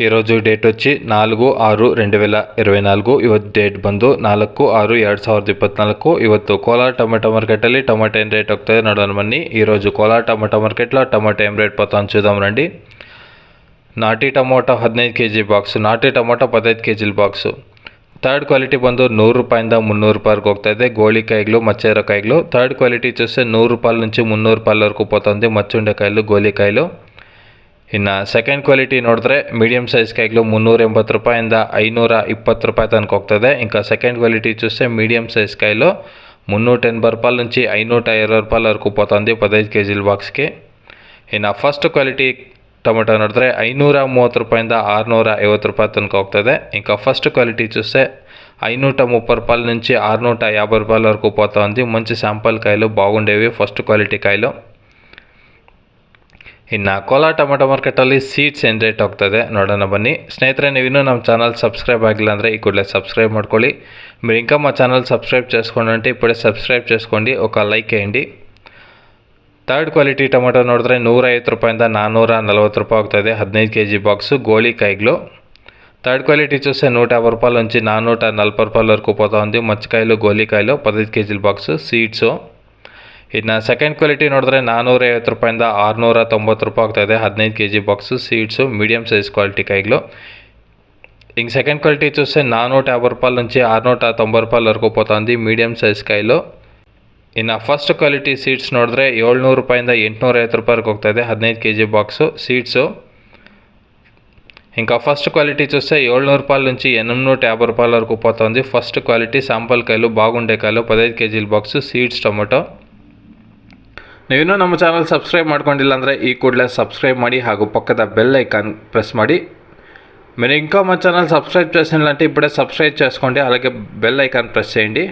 ఈరోజు డేట్ వచ్చి నాలుగు ఆరు రెండు వేల ఇరవై నాలుగు. ఇవత్ డేట్ బందు ನಾಲ್ಕು ఆరు ಎರಡು ಸಾವಿರದ ಇಪ್ಪತ್ನಾಲ್ಕು ಇವತ್ತು ಕೋಲಾರ ಟೊಮೆಟೊ ಮಾರ್ಕೆಟಲ್ಲಿ టమాటా ఏం రేట్ ಹೋಗ್ತದೆ ನೋಡೋಣ ಬನ್ನಿ ఈరోజు కోలార్ టమాటా మార్కెట్లో టమాటా ఏం రేట్ పోతాం చూద్దాం రండి. నాటి టమాటా ಹದಿನೈದು కేజీ బాక్సు నాటి టమాటా పదహైదు కేజీల బాక్సు. థర్డ్ క్వాలిటీ బందు నూరు రూపాయింద మున్నూరు రూపాయలకు వస్తుంది గోళీకాయలు మచ్చేరకాయలు థర్డ్ క్వాలిటీ చూస్తే నూరు రూపాయల నుంచి మున్నూరు రూపాయల వరకు పోతుంది. మచ్చుండకాయలు గోళీకాయలు ಇನ್ನು ಸೆಕೆಂಡ್ ಕ್ವಾಲಿಟಿ ನೋಡಿದ್ರೆ ಮೀಡಿಯಮ್ ಸೈಜ್ ಕಾಯಿಗಳು ಮುನ್ನೂರ ಎಂಬತ್ತು ರೂಪಾಯಿಂದ ಐನೂರ ಇಪ್ಪತ್ತು ರೂಪಾಯಿ ತನಕ ಹೋಗ್ತದೆ ఇంకా సెకండ్ క్వాలిటీ చూస్తే మీడియం సైజ్ కాయలు మున్నూట ఎనభై రూపాయల నుంచి ఐనూట ఇరవై రూపాయల వరకు పోతుంది పదహైదు కేజీల బాక్స్కి ಇನ್ನು ಫಸ್ಟ್ ಕ್ವಾಲಿಟಿ ಟೊಮೆಟೊ ನೋಡಿದ್ರೆ ಐನೂರ ಮೂವತ್ತು ರೂಪಾಯಿಂದ ಆರುನೂರ ಐವತ್ತು ರೂಪಾಯಿ ತನಕ ಹೋಗ್ತದೆ ఇంకా ఫస్ట్ క్వాలిటీ చూస్తే ఐనూట ముప్పై రూపాయల నుంచి ఆరునూట యాభై రూపాయల వరకు పోతా ఉంది మంచి శాంపల్ కాయలు బాగుండేవి ఫస్ట్ క్వాలిటీ కాయలు ಇನ್ನು ಕೋಲಾರ ಟೊಮೆಟೊ ಮಾರ್ಕೆಟಲ್ಲಿ ಸೀಡ್ಸ್ ಏನು ರೇಟ್ ಹೋಗ್ತದೆ ನೋಡೋಣ ಬನ್ನಿ ಸ್ನೇಹಿತರೆ ನೀವಿನ್ನೂ ನಮ್ಮ ఛానల్ సబ్స్క్రైబ్ ಆಗಿಲ್ಲ ಅಂದರೆ ఈ కూడలే సబ్స్క్రైబ్ ಮಾಡ್ಕೊಳ್ಳಿ మీరు ఇంకా మా ఛానల్ సబ్స్క్రైబ్ చేసుకోండి ఇప్పుడే సబ్స్క్రైబ్ చేసుకోండి ఒక లైక్ వేయండి థర్డ్ క్వాలిటీ ಟೊಮೆಟೊ ನೋಡಿದ್ರೆ ನೂರ ಐವತ್ತು ರೂಪಾಯಿಂದ ನಾನ್ನೂರ ನಲ್ವತ್ತು ರೂಪಾಯಿ ಹೋಗ್ತಾಯಿದೆ ಹದಿನೈದು K G box గోళీకాయలు third quality చూస్తే నూట యాభై రూపాయల నుంచి నాన్నూట నలభై రూపాయల వరకు పోతా ఉంది మచ్చకాయలు గోళీకాయలు పదహైదు కేజీల బాక్సు సీడ్సు ಇನ್ನು ಸೆಕೆಂಡ್ ಕ್ವಾಲಿಟಿ ನೋಡಿದ್ರೆ ನಾನ್ನೂರ ಐವತ್ತು ರೂಪಾಯಿಂದ ಆರುನೂರ ತೊಂಬತ್ತು ರೂಪಾಯಿ ಆಗ್ತಾಯಿದೆ ಹದಿನೈದು K G box seeds medium size quality కాయలు ఇంక సెకండ్ క్వాలిటీ చూస్తే నానూట యాభై రూపాయల నుంచి ఆరునూట తొంభై రూపాయల వరకు పోతుంది మీడియం సైజ్ కాయలు ಇನ್ನು ಫಸ್ಟ್ ಕ್ವಾಲಿಟಿ ಸೀಡ್ಸ್ ನೋಡಿದ್ರೆ ಏಳ್ನೂರು ರೂಪಾಯಿಂದ ಎಂಟುನೂರ ಐವತ್ತು ರೂಪಾಯಿಗೆ ಹೋಗ್ತಾಯಿದೆ ಹದಿನೈದು ಕೆ ಜಿ బాక్స్ సీడ్స్ ఇంకా ఫస్ట్ క్వాలిటీ చూస్తే ఏడునూరు రూపాయల నుంచి ఎనిమిది నూట యాభై రూపాయల వరకు పోతుంది ఫస్ట్ క్వాలిటీ శాంపల్ కాయలు బాగుండే కాయలు పదహైదు కేజీల బాక్స్ సీడ్స్ టొమాటో ನೀವಿನ್ನೂ ನಮ್ಮ ಚಾನಲ್ ಸಬ್ಸ್ಕ್ರೈಬ್ ಮಾಡ್ಕೊಂಡಿಲ್ಲ ಅಂದರೆ ಈ ಕೂಡಲೇ ಸಬ್ಸ್ಕ್ರೈಬ್ ಮಾಡಿ ಹಾಗೂ ಪಕ್ಕದ ಬೆಲ್ ಐಕಾನ್ ಪ್ರೆಸ್ ಮಾಡಿ. మీరు ఇంకా మా ఛానల్ సబ్స్క్రైబ్ చేసినట్లంటే ఇప్పుడే ಸಬ್ಸ್ಕ್ರೈಬ್ చేసుకోండి అలాగే ಬೆಲ್ ಐಕಾನ್ ప్రెస్ చేయండి